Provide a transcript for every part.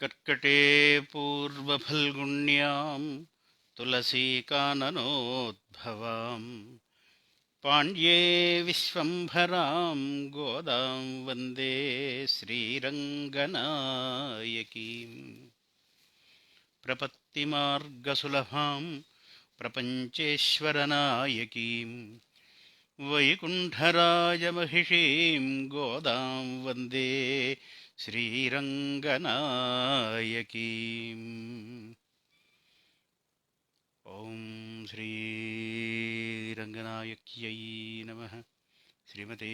कर्कटे पूर्वफल्गुण्यां तुलसीकाननोद्भवाम् पाण्ड्ये विश्वम्भरां गोदां वन्दे श्रीरङ्गनायकीम् प्रपत्तिमार्गसुलभां प्रपञ्चेश्वरनायकीं वैकुण्ठराजमहिषीं गोदां वन्दे श्रीरङ्गनायकीम् ॐ श्रीरङ्गनायक्यै नमः श्रीमते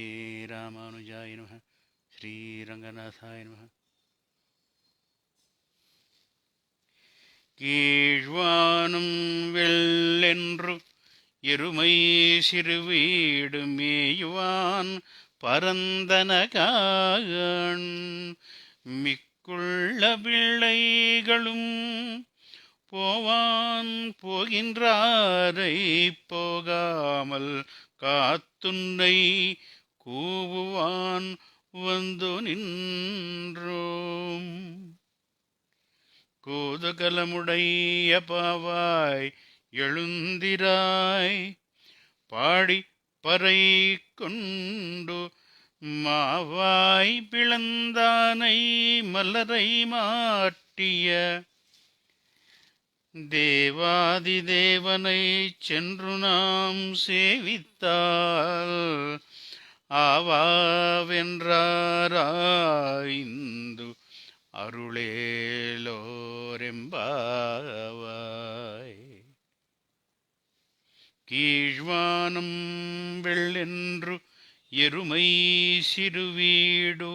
रामानुजाय नमः श्रीरङ्गनाथाय नमः கீழ்வானும் வெள்ளென்று எருமை சிறுவீடு மேயுவான் பரந்தனகான் மிக்குள்ள பிள்ளைகளும் போவான் போகின்றாரை போகாமல் காத்துன்னை கூவுவான் வந்து நின்றோம். கோதுகலமுடைய பாவாய் எழுந்திராய் பாடி பறை கொண்டு மாவாய் பிளந்தானை மலரை மாட்டிய தேவாதி தேவனை சென்று நாம் சேவித்தால் ஆவாவென்றாராய்ந்து அருளேலோரெம்பாவாய். கீழ்வானம் வெள்ளென்று ఎరుమై సిరువీడు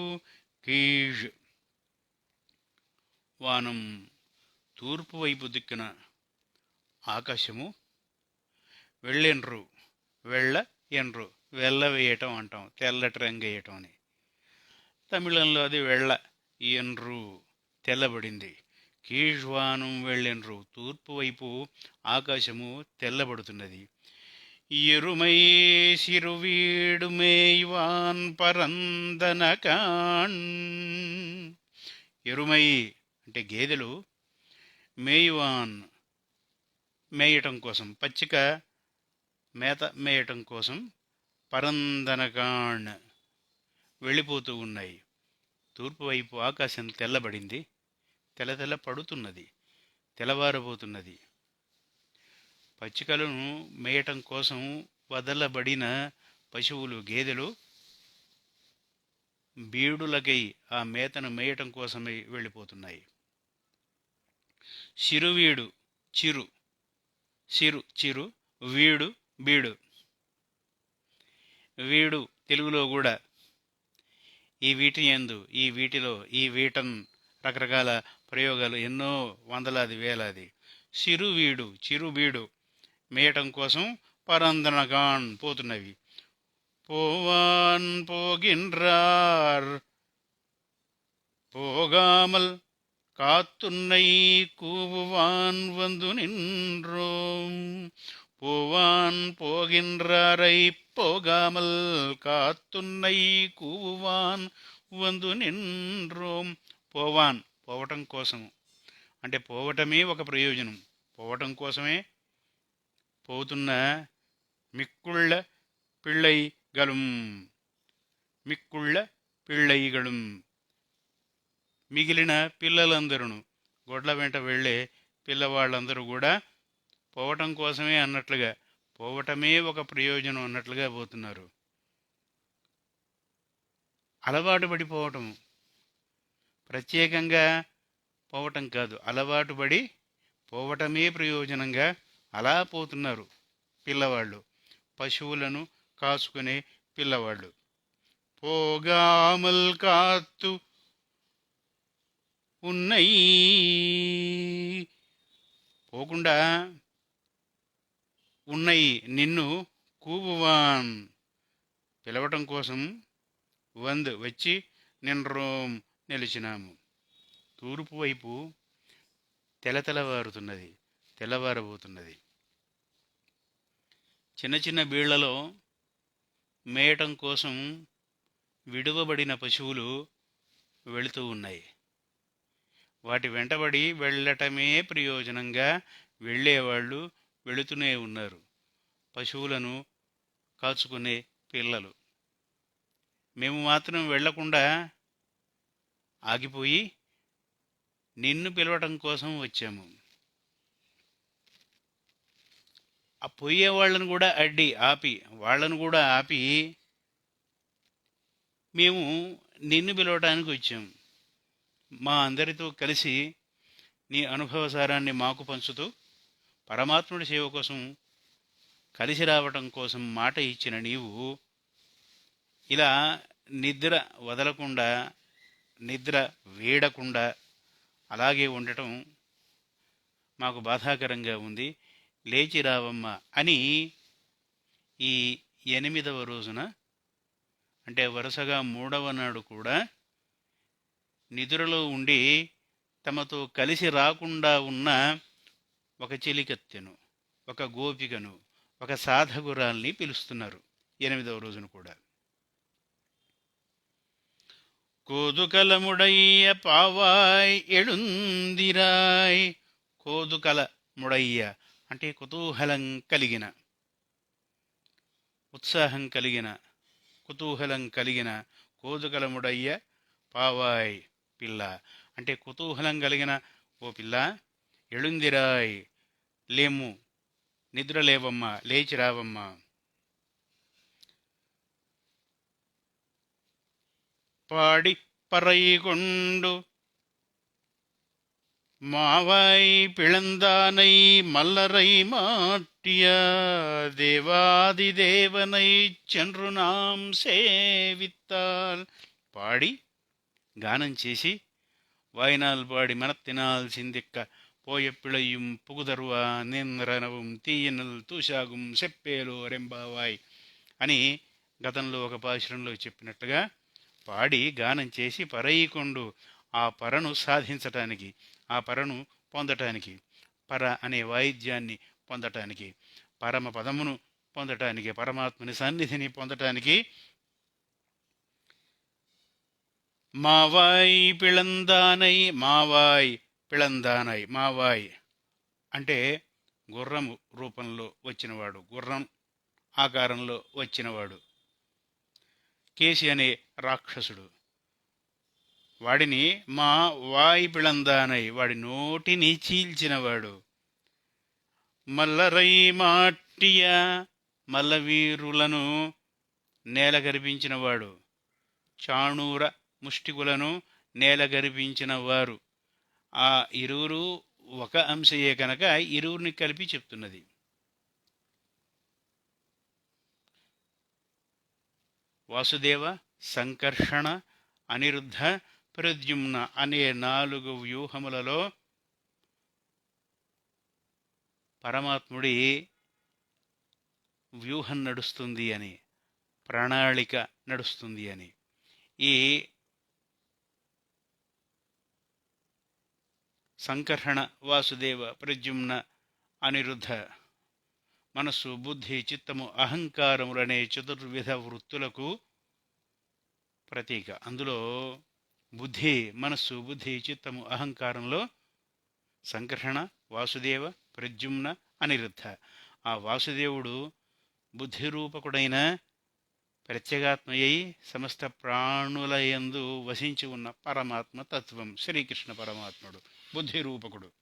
కీజ్ వానం తూర్పు వైపు దిక్కున ఆకాశము వెళ్ళెన్రు వెళ్ళ ఎన్రు వెళ్ళ వేయటం అంటాం తెల్లటి రంగు వేయటం అని తమిళంలో అది వెళ్ళ ఎన్రు తెల్లబడింది కీజ్వానం వెళ్ళెన్రు. తూర్పు వైపు ఆకాశము తెల్లబడుతున్నది. ఎరుమై సిరువీడు మేయ్వాన్ పరందనకాన్. ఎరుమై అంటే గేదెలు మేయ్వాన్ మేయటం కోసం పచ్చిక మేత మేయటం కోసం పరందనకాణ్ వెళ్ళిపోతూ ఉన్నాయి. తూర్పు వైపు ఆకాశం తెల్లబడింది. తెలతెల పడుతున్నది తెల్లవారబోతున్నది. పచ్చికలను మేయటం కోసం వదలబడిన పశువులు గేదెలు బీడులకై ఆ మేతను మేయటం కోసమై వెళ్ళిపోతున్నాయి. చిరువీడు చిరు చిరు చిరు వీడు బీడు. వీడు తెలుగులో కూడా ఈ వీటి ఎందు ఈ వీటిలో ఈ వీటన్ రకరకాల ప్రయోగాలు ఎన్నో వందలాది వేలాది సిరువీడు చిరుబీడు మేయటం కోసం పరందనగాన్ పోతున్నవి పోవాన్ పోగిన్రార్ పోగామల్ காத்துன்னை கூவுவான் வந்து நின்றோம் போவான் போகின்றாரை போகாமல் காத்துன்னை కూవువాన్ వందు నిన్రోం పోవాన్ పోవటం కోసము. అంటే పోవటమే ఒక ప్రయోజనం. పోవటం కోసమే పోతున్న మిక్కుళ్ళ పిళ్ళైగలం. మిక్కుళ్ళ పిళ్ళైగలం. మిగిలిన పిల్లలందరూ గొడ్ల వెంట వెళ్ళే పిల్లవాళ్ళందరూ కూడా పోవటం కోసమే అన్నట్లుగా పోవటమే ఒక ప్రయోజనం అన్నట్లుగా పోతున్నారు. అలవాటు పడిపోవటం ప్రత్యేకంగా పోవటం కాదు. అలవాటు పడి పోవటమే ప్రయోజనంగా అలా పోతున్నారు పిల్లవాళ్ళు. పశువులను కాసుకునే పిల్లవాళ్ళు. పోగాముల్ కాత్తు ఉన్నాయి. పోకుండా ఉన్నాయి. నిన్ను కూబువాన్ పిలవటం కోసం వంద్. వచ్చి నిన్రోం నిలిచినాము. తూర్పు వైపు తెలతెలవారుతున్నది తెల్లవారబోతున్నది. చిన్న చిన్న బీళ్ళలో మేయటం కోసం విడువబడిన పశువులు వెళుతూ ఉన్నాయి. వాటి వెంటబడి వెళ్ళటమే ప్రయోజనంగా వెళ్ళేవాళ్ళు వెళుతూనే ఉన్నారు. పశువులను కాచుకునే పిల్లలు. మేము మాత్రం వెళ్ళకుండా ఆగిపోయి నిన్ను పిలవటం కోసం వచ్చాము. ఆ పోయే వాళ్ళను కూడా అడ్డి ఆపి వాళ్ళను కూడా ఆపి మేము నిన్ను పిలవటానికి వచ్చాం. మా అందరితో కలిసి నీ అనుభవసారాన్ని మాకు పంచుతూ పరమాత్ముడి సేవ కోసం కలిసి రావటం కోసం మాట ఇచ్చిన నీవు ఇలా నిద్ర వదలకుండా నిద్ర వేడకుండా అలాగే ఉండటం మాకు బాధాకరంగా ఉంది. లేచి రావమ్మ అని ఈ ఎనిమిదవ రోజున అంటే వరుసగా మూడవ నాడు కూడా నిద్రలో ఉండి తమతో కలిసి రాకుండా ఉన్న ఒక చెలికత్తెను ఒక గోపికను ఒక సాధకురాల్ని పిలుస్తున్నారు ఎనిమిదవ రోజున కూడా. కోదుకలముడయ్య పావాయ్ ఎడుందిరాయ్. కోదుకల ముడయ్య అంటే కుతూహలం కలిగిన ఉత్సాహం కలిగిన కుతూహలం కలిగిన కోదుకలముడయ్య పావాయ్ పిల్ల. అంటే కుతూహలం కలిగిన ఓ పిల్ల ఎళుందిరాయ్ లేము నిద్ర లేవమ్మా లేచి రావమ్మా பாடி பறை கொண்டு மாவாய் பிளந்தானை மல்லரை மாட்டிய தேவாதி தேவனை சென்று நாம் సేవిత్తాల్ పాడి గానం చేసి వాయినాల్ పాడి మనత్తినాల్ సిందిక్క పోయెప్పిళయ్యం పుగుదరువా నింద్రనవం తీయనల్ తూషాగుం సెప్పేలు రెంబావాయ్ అని గతంలో ఒక పాశ్రంలో చెప్పినట్టుగా పాడి గానం చేసి పరయికొండు ఆ పరను సాధించటానికి ఆ పరను పొందటానికి పర అనే వాయిద్యాన్ని పొందటానికి పరమ పదమును పొందటానికి పరమాత్మని సన్నిధిని పొందటానికి మావాయి పిళందానై మావాయ్ పిళందానై మావాయ్ అంటే గుర్రము రూపంలో వచ్చినవాడు గుర్రం ఆకారంలో వచ్చినవాడు. కేసి అనే రాక్షసుడు. వాడిని మా వాయిపిళందానై వాడి నోటిని చీల్చినవాడు. మల్లరై మాట్టియ మల్లవీరులను నేల గరిపించినవాడు చాణూర ముష్టికులను నేల గరిపించిన వారు ఆ ఇరువురు ఒక అంశయే కనుక ఇరువురిని కలిపి చెప్తున్నది. వాసుదేవ సంకర్షణ అనిరుద్ధ ప్రద్యుమ్న అనే నాలుగు వ్యూహములలో పరమాత్ముడి వ్యూహం నడుస్తుంది అని ప్రణాళిక నడుస్తుంది అని. ఈ సంకర్షణ వాసుదేవ ప్రద్యుమ్న అనిరుద్ధ మనస్సు బుద్ధి చిత్తము అహంకారములనే చతుర్విధ వృత్తులకు ప్రతీక. అందులో బుద్ధి మనస్సు బుద్ధి చిత్తము అహంకారంలో సంకర్షణ వాసుదేవ ప్రద్యుమ్న అనిరుద్ధ. ఆ వాసుదేవుడు బుద్ధిరూపకుడైన ప్రత్యేగాత్మయ్యి సమస్త ప్రాణుల యందు వసించి ఉన్న పరమాత్మ తత్వం శ్రీకృష్ణ పరమాత్ముడు బుద్ధిరూపకుడు.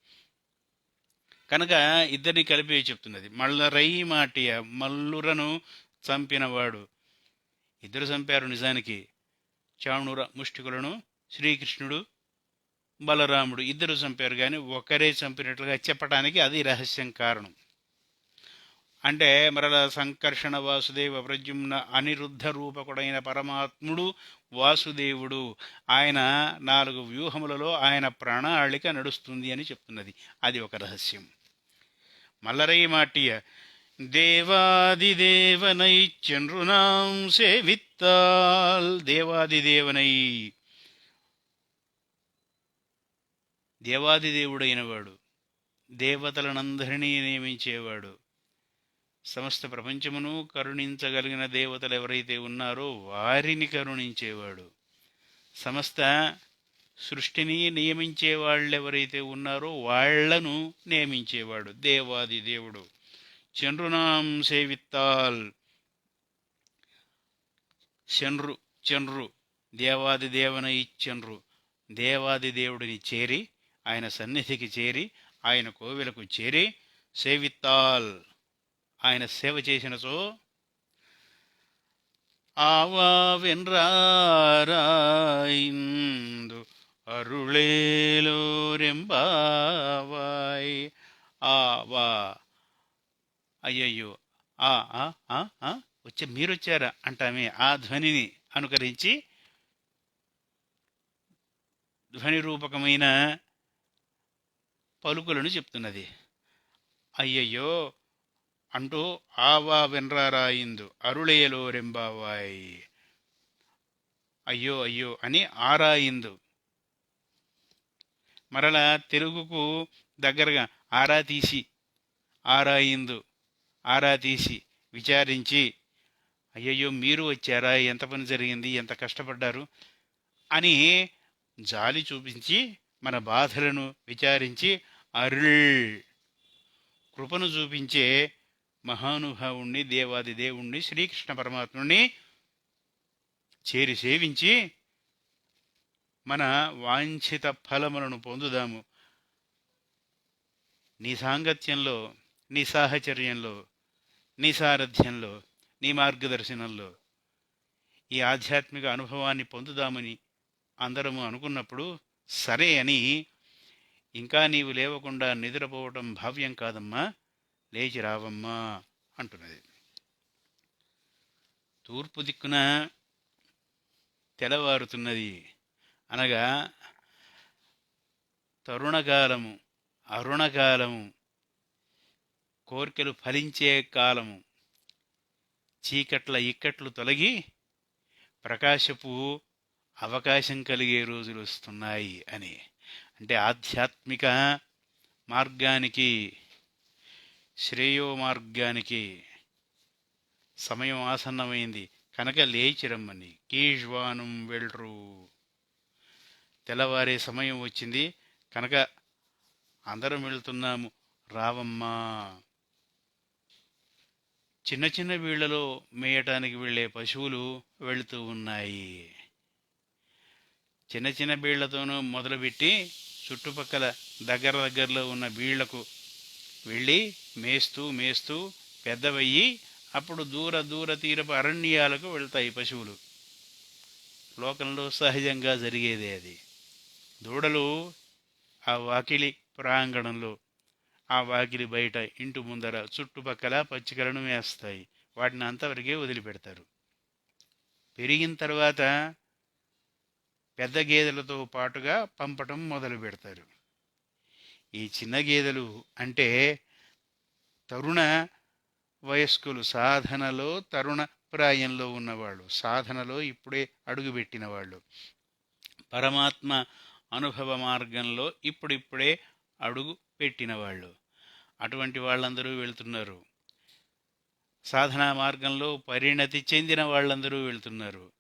కనుక ఇద్దరిని కలిపి చెప్తున్నది. మల్లరై మాటియ మల్లురను చంపినవాడు. ఇద్దరు చంపారు నిజానికి. చాణుర ముష్టికులను శ్రీకృష్ణుడు బలరాముడు ఇద్దరు చంపారు కానీ ఒకరే చంపినట్లుగా చెప్పడానికి అది రహస్యం కారణం. అంటే మరల సంకర్షణ వాసుదేవ ప్రజుమ్న అనిరుద్ధ రూపకుడైన పరమాత్ముడు వాసుదేవుడు. ఆయన నాలుగు వ్యూహములలో ఆయన ప్రణాళిక నడుస్తుంది అని చెప్తున్నది. అది ఒక రహస్యం. మల్లరయ్య మాటియ దేవాదిదేవనై చంద్రునాం సేవిత్తాల్. దేవాదిదేవనై. దేవాదిదేవుడైన వాడు దేవతలనందరినీ నియమించేవాడు. సమస్త ప్రపంచమును కరుణించగలిగిన దేవతలు ఎవరైతే ఉన్నారో వారిని కరుణించేవాడు. సమస్త సృష్టిని నియమించే వాళ్ళెవరైతే ఉన్నారో వాళ్ళను నియమించేవాడు దేవాది దేవుడు. చంద్రునాం సేవిత్తాల్. చండ్రు చండ్రు దేవాది దేవన ఇచ్చండ్రు దేవాది దేవుడిని చేరి ఆయన సన్నిధికి చేరి ఆయన కోవెలకు చేరి సేవిత్తాల్. ఆయన సేవ చేసినచో అరుళేలో రెంబావాయ్ ఆవా అయ్యయ్యో. ఆ ఆ, ఆ, వచ్చే మీరొచ్చారా? అంటామే ఆ ధ్వనిని అనుకరించి ధ్వని రూపకమైన పలుకులను చెప్తున్నది. అయ్యయ్యో అంటూ ఆవా వెన్రారాయిందు అరుళేలో రెంబావాయ్. అయ్యో అయ్యో అని ఆరాయిందు మరలా తెలుగుకు దగ్గరగా ఆరా తీసి ఆరాయిందు ఆరా తీసి విచారించి అయ్యయ్యో మీరు వచ్చారా? ఎంత పని జరిగింది? ఎంత కష్టపడ్డారు? అని జాలి చూపించి మన బాధలను విచారించి అరుళ్ కృపను చూపించే మహానుభావుణ్ణి దేవాది దేవుణ్ణి శ్రీకృష్ణ పరమాత్ముని చేరి సేవించి మన వాంఛిత ఫలములను పొందుదాము. నీ సాంగత్యంలో నీ సాహచర్యంలో నీ సారథ్యంలో నీ మార్గదర్శనంలో ఈ ఆధ్యాత్మిక అనుభవాన్ని పొందుదామని అందరము అనుకున్నప్పుడు సరే అని ఇంకా నీవు లేవకుండా నిద్రపోవటం భావ్యం కాదమ్మా లేచి రావమ్మా అంటున్నది. తూర్పు దిక్కున తెల్లవారుతున్నది. అనగా తరుణకాలము అరుణకాలము కోరికలు ఫలించే కాలము. చీకట్ల ఇక్కట్లు తొలగి ప్రకాశపు అవకాశం కలిగే రోజులు వస్తున్నాయి అని. అంటే ఆధ్యాత్మిక మార్గానికి శ్రేయో మార్గానికి సమయం ఆసన్నమైంది. కనుక లేచిరమ్మని కీజ్వానం వెళ్ళరు తెల్లవారే సమయం వచ్చింది. కనుక అందరం వెళ్తున్నాము. రావమ్మా. చిన్న చిన్న వీళ్ళలో మేయటానికి వెళ్ళే పశువులు వెళుతూ ఉన్నాయి. చిన్న చిన్న బీళ్ళతోనూ మొదలుపెట్టి చుట్టుపక్కల దగ్గర దగ్గరలో ఉన్న బీళ్ళకు వెళ్ళి మేస్తూ మేస్తూ పెద్దవయ్యి అప్పుడు దూర దూర తీరపు అరణ్యాలకు వెళ్తాయి పశువులు. లోకంలో సహజంగా జరిగేదే అది. దూడలు ఆ వాకిలి ప్రాంగణంలో ఆ వాకిలి బయట ఇంటి ముందర చుట్టుపక్కల పచ్చికలను వేస్తాయి వాటిని అంతవరకే వదిలిపెడతారు. పెరిగిన తర్వాత పెద్ద గేదెలతో పాటుగా పంపటం మొదలు పెడతారు ఈ చిన్న గేదెలు అంటే తరుణ వయస్కులు సాధనలో తరుణ ప్రాయంలో ఉన్నవాళ్ళు సాధనలో ఇప్పుడే అడుగుపెట్టిన వాళ్ళు పరమాత్మ అనుభవ మార్గంలో ఇప్పుడిప్పుడే అడుగు పెట్టిన వాళ్ళు. అటువంటి వాళ్ళందరూ వెళ్తున్నారు. సాధనా మార్గంలో పరిణతి చెందిన వాళ్ళందరూ వెళ్తున్నారు.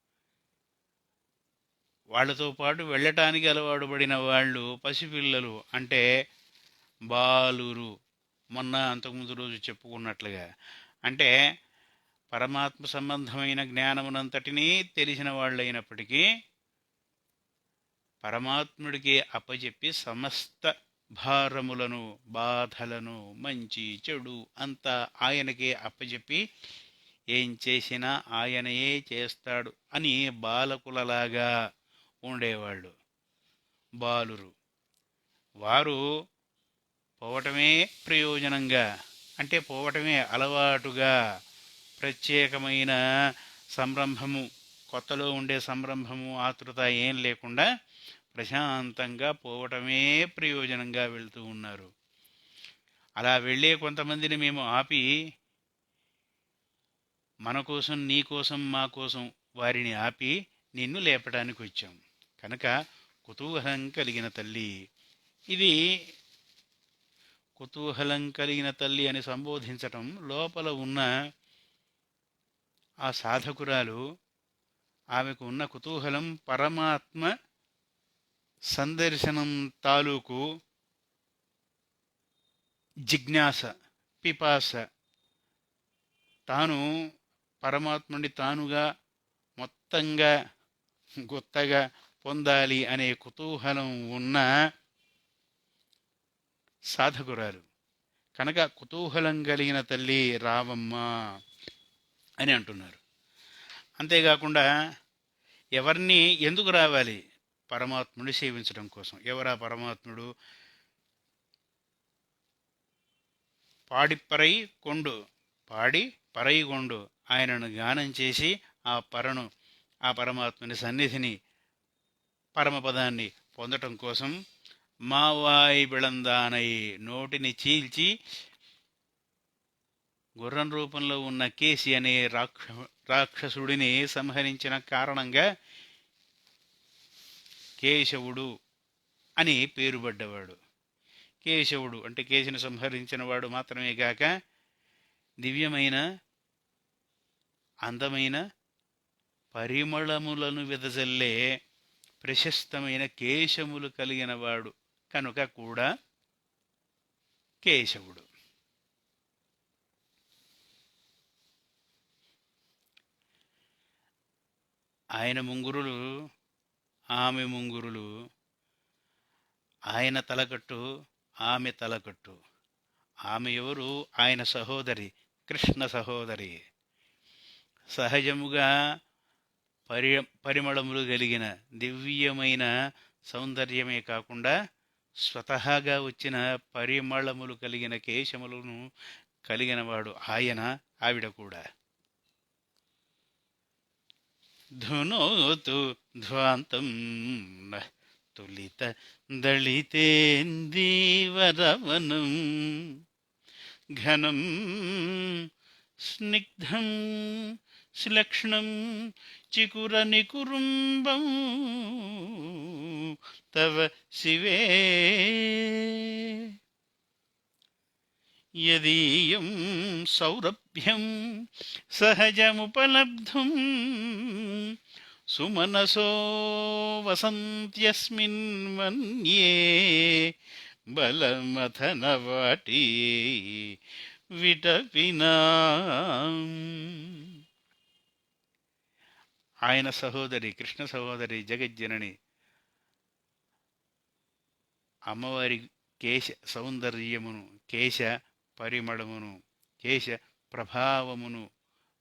వాళ్ళతో పాటు వెళ్ళటానికి అలవాటు పడిన వాళ్ళు పసిపిల్లలు అంటే బాలురు. మొన్న అంతకుముందు రోజు చెప్పుకున్నట్లుగా. అంటే పరమాత్మ సంబంధమైన జ్ఞానమునంతటినీ తెలిసిన వాళ్ళైనప్పటికీ పరమాత్ముడికి అప్పచెప్పి సమస్త భారములను బాధలను మంచి చెడు అంతా ఆయనకే అప్పచెప్పి ఏం చేసినా ఆయనయే చేస్తాడు అని బాలకులలాగా ఉండేవాళ్ళు. బాలురు. వారు పోవటమే ప్రయోజనంగా అంటే పోవటమే అలవాటుగా ప్రత్యేకమైన సంరంభము కొత్తలో ఉండే సంరంభము ఆతృత ఏం లేకుండా ప్రశాంతంగా పోవటమే ప్రయోజనంగా వెళ్తూ ఉన్నారు. అలా వెళ్ళే కొంతమందిని మేము ఆపి మన కోసం నీ కోసం మా కోసం వారిని ఆపి నిన్ను లేపడానికి వచ్చాం. కనుక కుతూహలం కలిగిన తల్లి ఇది కుతూహలం కలిగిన తల్లి అని సంబోధించటం లోపల ఉన్న ఆ సాధకురాలు ఆమెకు ఉన్న కుతూహలం పరమాత్మ సందర్శనం తాలూకు జిజ్ఞాస పిపాస. తాను పరమాత్ముని తానుగా మొత్తంగా గుత్తగా పొందాలి అనే కుతూహలం ఉన్న సాధకురాలు. కనుక కుతూహలం కలిగిన తల్లి రావమ్మ అని అంటున్నారు. అంతేకాకుండా ఎవరిని ఎందుకు రావాలి? పరమాత్ముని సేవించడం కోసం. ఎవరా పరమాత్ముడు? పాడిపరై కొండు. పాడి పరై కొండు. ఆయనను గానం చేసి ఆ పరను ఆ పరమాత్ముని సన్నిధిని పరమపదాన్ని పొందటం కోసం మావాయి బిళందానై నోటిని చీల్చి గుర్రం రూపంలో ఉన్న కేసి అనే రాక్ష రాక్షసుడిని సంహరించిన కారణంగా కేశవుడు అని పేరుపడ్డవాడు కేశవుడు అంటే కేశిని సంహరించిన వాడు మాత్రమే కాక దివ్యమైన అందమైన పరిమళములను వెదజల్లే ప్రశస్తమైన కేశములు కలిగిన వాడు కనుక కూడా కేశవుడు. ఆయన ముంగురులు ఆమె ముంగురులు ఆయన తలకట్టు ఆమె తలకట్టు. ఆమె ఎవరు? ఆయన సహోదరి కృష్ణ సహోదరి. సహజముగా పరి పరిమళములు కలిగిన దివ్యమైన సౌందర్యమే కాకుండా స్వతహాగా వచ్చిన పరిమళములు కలిగిన కేశములను కలిగినవాడు ఆయన ఆవిడ కూడా. ధునోతు ధ్వాంతం తులిత దళితేందీవరవనం ఘనం స్నిగ్ధం శ్లక్ష్ణం చికుర నికురుంబం తవ శివే యదీయం సౌరభ్యం సహజముపలబ్ధం సుమనసో వసంత్యస్మిన్ మన్యే బలమథనవాటి విటపినా ఆయన సహోదరి కృష్ణ సహోదరి జగజ్జనని అమ్మవారి కేశ సౌందర్యమును కేశ పరిమళమును కేశ ప్రభావమును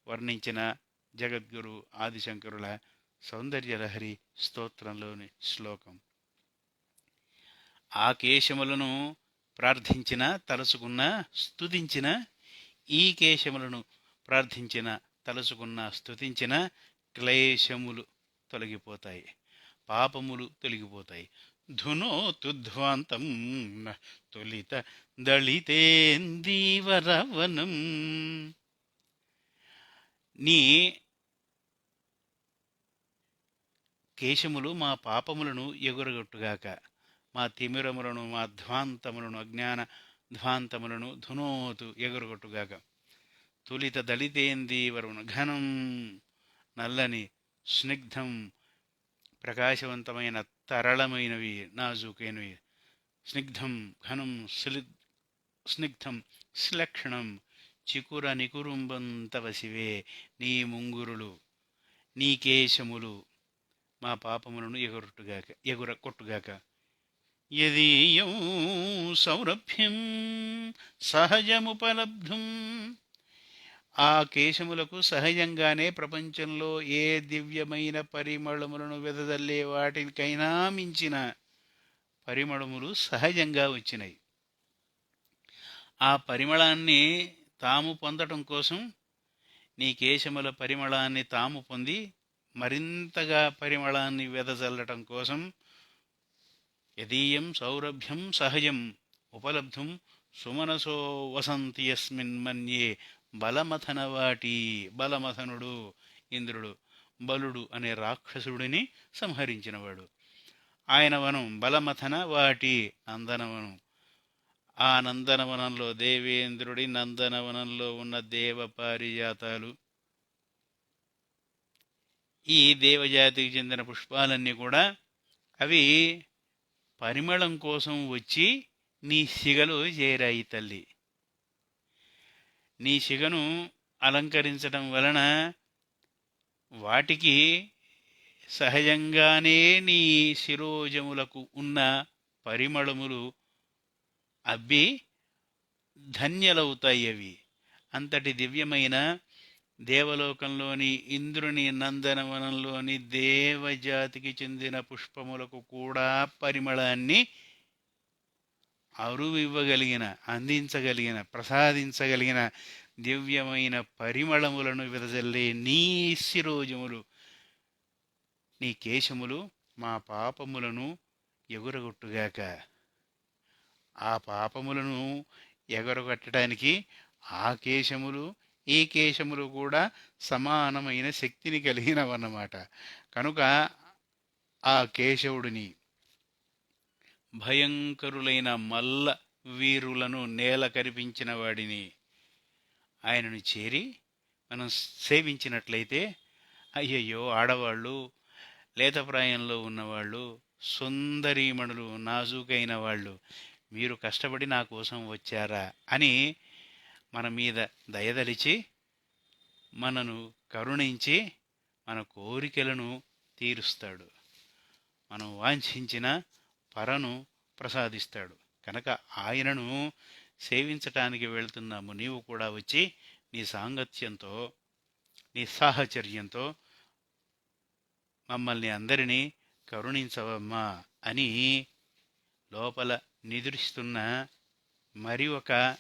వర్ణించిన జగద్గురు ఆదిశంకరుల సౌందర్యలహరి స్తోత్రంలోని శ్లోకం. ఆ కేశములను ప్రార్థించిన తలుసుకున్న స్తుతించిన ఈ కేశములను ప్రార్థించిన తలుసుకున్న స్తుతించిన క్లేశములు తొలగిపోతాయి. పాపములు తొలగిపోతాయి. ధునోతుధ్వాంతం తొలిత దళితేందీవరవనం నీ కేశములు మా పాపములను ఎగురగొట్టుగాక. మా తిమిరములను మా ధ్వాంతములను అజ్ఞాన ధ్వాంతములను ధునోతు ఎగురగొట్టుగాక. తులిత దళితేందీవరమును ఘనం నల్లని స్నిగ్ధం ప్రకాశవంతమైన తరళమైనవి నాజుకైనవి. స్నిగ్ధం ఘనం స్లి స్నిగ్ధం శ్లక్షణం చికుర నికురుంబం శివే నీ ముంగురులు నీ కేశములు మా పాపములను ఎగురుట్టుగాక ఎగుర కొట్టుగాక. యదీయం సౌరభ్యం సహజముపలబ్ధం. ఆ కేశములకు సహజంగానే ప్రపంచంలో ఏ దివ్యమైన పరిమళములను వెదజల్లే వాటికైనా మించిన పరిమళములు సహజంగా వచ్చినాయి ఆ పరిమళాన్ని తాము పొందటం కోసం నీ కేశముల పరిమళాన్ని తాము పొంది మరింతగా పరిమళాన్ని వెదజల్లటం కోసం యదీయం సౌరభ్యం సహజం ఉపలబ్ధం సుమనసో వసంతి యస్మిన్ మన్యే బలమథన వాటి బలమథనుడు ఇంద్రుడు బలుడు అనే రాక్షసుడిని సంహరించినవాడు. ఆయన వనం బలమథన వాటి నందనవనం. ఆ నందనవనంలో దేవేంద్రుడి నందనవనంలో ఉన్న దేవ పారిజాతాలు ఈ దేవజాతికి చెందిన పుష్పాలన్నీ కూడా అవి పరిమళం కోసం వచ్చి నీ సిగలో చేరాయి తల్లి. నీ సిగను అలంకరించడం వలన వాటికి సహజంగానే నీ శిరోజములకు ఉన్న పరిమళములు అబ్బి ధన్యలవుతాయి అవి. అంతటి దివ్యమైన దేవలోకంలోని ఇంద్రుని నందనవనంలోని దేవజాతికి చెందిన పుష్పములకు కూడా పరిమళాన్ని అరువివ్వగలిగిన అందించగలిగిన ప్రసాదించగలిగిన దివ్యమైన పరిమళములను విదజల్లే నీ శిరోజములు నీ కేశములు మా పాపములను ఎగురగొట్టుగాక. ఆ పాపములను ఎగరగొట్టడానికి ఆ కేశములు ఈ కేశములు కూడా సమానమైన శక్తిని కలిగినవన్నమాట. కనుక ఆ కేశవుడిని భయంకరులైన మల్ల వీరులను నేల కరిపించిన వాడిని ఆయనను చేరి మనం సేవించినట్లయితే అయ్యయ్యో ఆడవాళ్ళు లేతప్రాయంలో ఉన్నవాళ్ళు సుందరీమణులు నాజూకైన వాళ్ళు మీరు కష్టపడి నా కోసం వచ్చారా అని మన మీద దయదలిచి మనను కరుణించి మన కోరికలను తీరుస్తాడు. మనం వాంఛించిన పరను ప్రసాదిస్తాడు. కనుక ఆయనను సేవించటానికి వెళ్తున్నాము. నీవు కూడా వచ్చి నీ సాంగత్యంతో నీ సాహచర్యంతో మమ్మల్ని అందరినీ కరుణించవమ్మా అని లోపల నిదురిస్తున్న మరి ఒక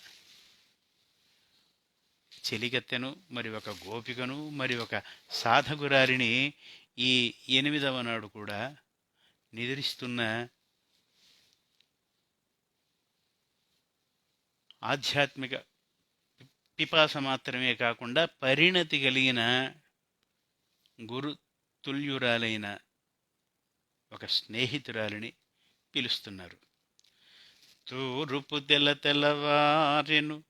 చెలికత్తెను మరి ఒక గోపికను మరి ఒక సాధకురారిని ఈ ఎనిమిదవ నాడు కూడా నిద్రిస్తున్న ఆధ్యాత్మిక పిపాస మాత్రమే కాకుండా పరిణతి కలిగిన గురు తుల్యురాలైన ఒక స్నేహితురాలిని పిలుస్తున్నారు. తూరుపు తెల్ల తెల్లవారెను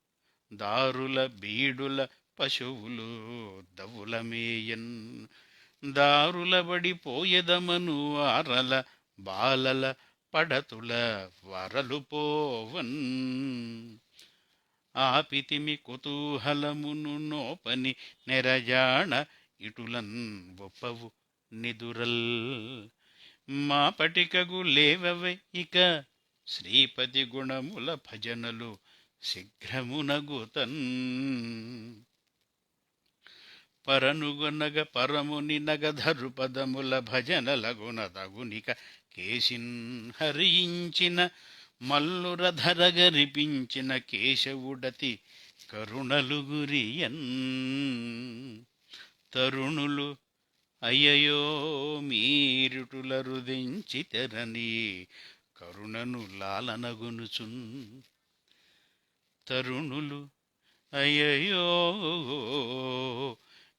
దారుల బీడుల పశువులు దవులమేయన్ దారుల బడిపోయెదమను అరల బాలల పడతుల వరలు పోవన్. ఆపితిమి కుతూహలమును నోపని నెరజాణ ఇటులన్ ఒప్పవు నిదురల్. మా పటికగు లేవవై ఇక శ్రీపతి గుణముల భజనలు శీఘ్రమునగుతన్. పరనుగొనగ పరముని నగధరు పదముల భజనలగున తగునిక కేసిన్ హరించిన మల్లురధరగరిపించిన కేశవుడతి కరుణలు గురియన్. తరుణులు అయ్యయో మీరుటుల రుదించి తెరని కరుణను లాలనగునుచున్. తరుణులు. అయ్యయో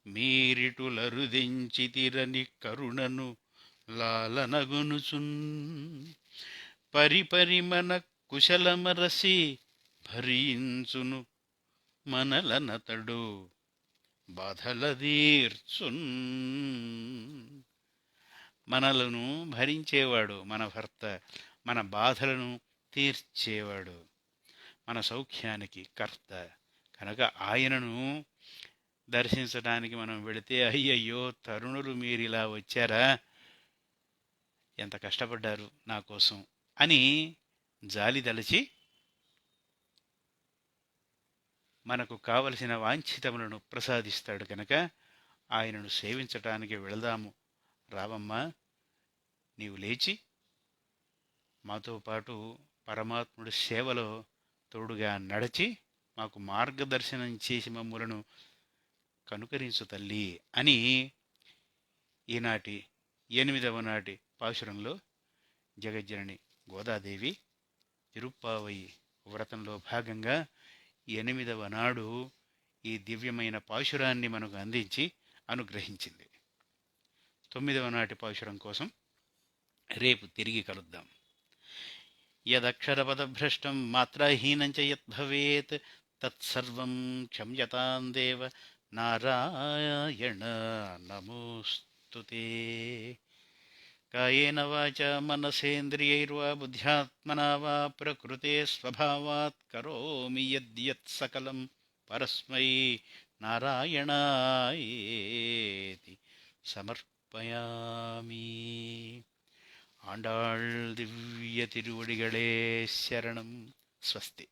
మీరిటుల తిరని కరుణను లాలనగునుచున్. పరిపరిమన కుశలమరసి భరించును మనలనతడు బాధలదీర్చున్. మనలను భరించేవాడు మన భర్త మన బాధలను తీర్చేవాడు మన సౌఖ్యానికి కర్త. కనుక ఆయనను దర్శించడానికి మనం వెళితే అయ్యయ్యో తరుణులు మీరు ఇలా వచ్చారా? ఎంత కష్టపడ్డారు నా కోసం అని జాలి దలచి మనకు కావలసిన వాంఛితములను ప్రసాదిస్తాడు కనుక ఆయనను సేవించటానికి వెళదాము. రావమ్మా నీవు లేచి మాతో పాటు పరమాత్ముడి సేవలో తోడుగా నడిచి మాకు మార్గదర్శనం చేసి మమ్ములను కనుకరించు తల్లి అని ఈనాటి ఎనిమిదవ నాటి పాశురంలో జగజ్జనని గోదాదేవి తిరుప్పావయి వ్రతంలో భాగంగా ఎనిమిదవ నాడు ఈ దివ్యమైన పాశురాన్ని మనకు అందించి అనుగ్రహించింది. తొమ్మిదవ నాటి పాశురం కోసం రేపు తిరిగి కలుద్దాం. యదక్షరపదభ్రష్టం మాత్రాహీనం చ యద్భవేత్ తత్సర్వం క్షమ్యతాం దేవ నారాయణ నమోస్తుతే కాయేన వాచ మనసేంద్రియైర్వా బుద్ధ్యాత్మనా వా ప్రకృతే స్వభావాత్ కరోమి యద్యత్ సకలం పరస్మై నారాయణాయేతి సమర్పయామి ആണ്ടാൾ ദിവ്യ തിരുവടികളെ ശരണം സ്വസ്തി.